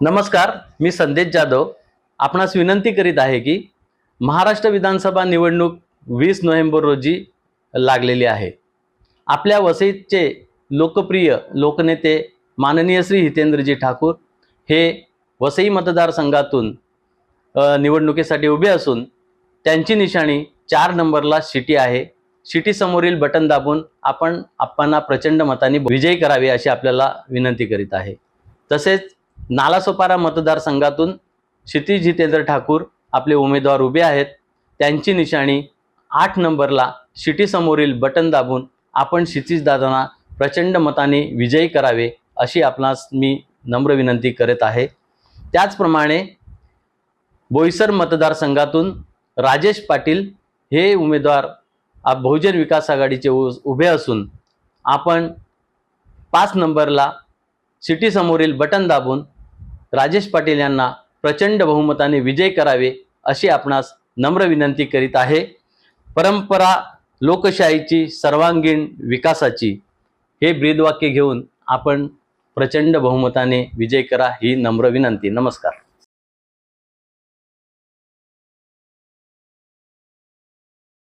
नमस्कार मी संदेश जाधव. आपणास विनंती करीत आहे की महाराष्ट्र विधानसभा निवडणूक वीस नोव्हेंबर रोजी लागलेली आहे. आपल्या वसईचे लोकप्रिय लोकनेते माननीय श्री हितेंद्रजी ठाकूर हे वसई मतदारसंघातून निवडणुकीसाठी उभे असून त्यांची निशाणी चार नंबरला शिटी आहे. सिटीसमोरील बटन दाबून आपण आपणा प्रचंड मताने विजयी करावे अशी आपल्याला विनंती करीत आहे. तसेच नालासोपारा मतदारसंघातून क्षितिज जितेंद्र ठाकूर आपले उमेदवार उभे आहेत. त्यांची निशाणी आठ नंबरला शिटीसमोरील बटन दाबून आपण क्षितिज दादांना प्रचंड मताने विजयी करावे अशी आपणास मी नम्र विनंती करत आहे. त्याचप्रमाणे बोईसर मतदारसंघातून राजेश पाटील हे उमेदवार बहुजन विकास आघाडीचे उ- उभे असून आपण पाच नंबरला सिटी समोरील बटन दाबून राजेश पाटील यांना प्रचंड बहुमताने विजय करावे अशी आपणास नम्र विनंती करीत आहे. परंपरा लोकशाहीची सर्वांगीण विकासाची हे ब्रीदवाक्य घेऊन आपण प्रचंड बहुमताने विजय करा ही नम्र विनंती. नमस्कार.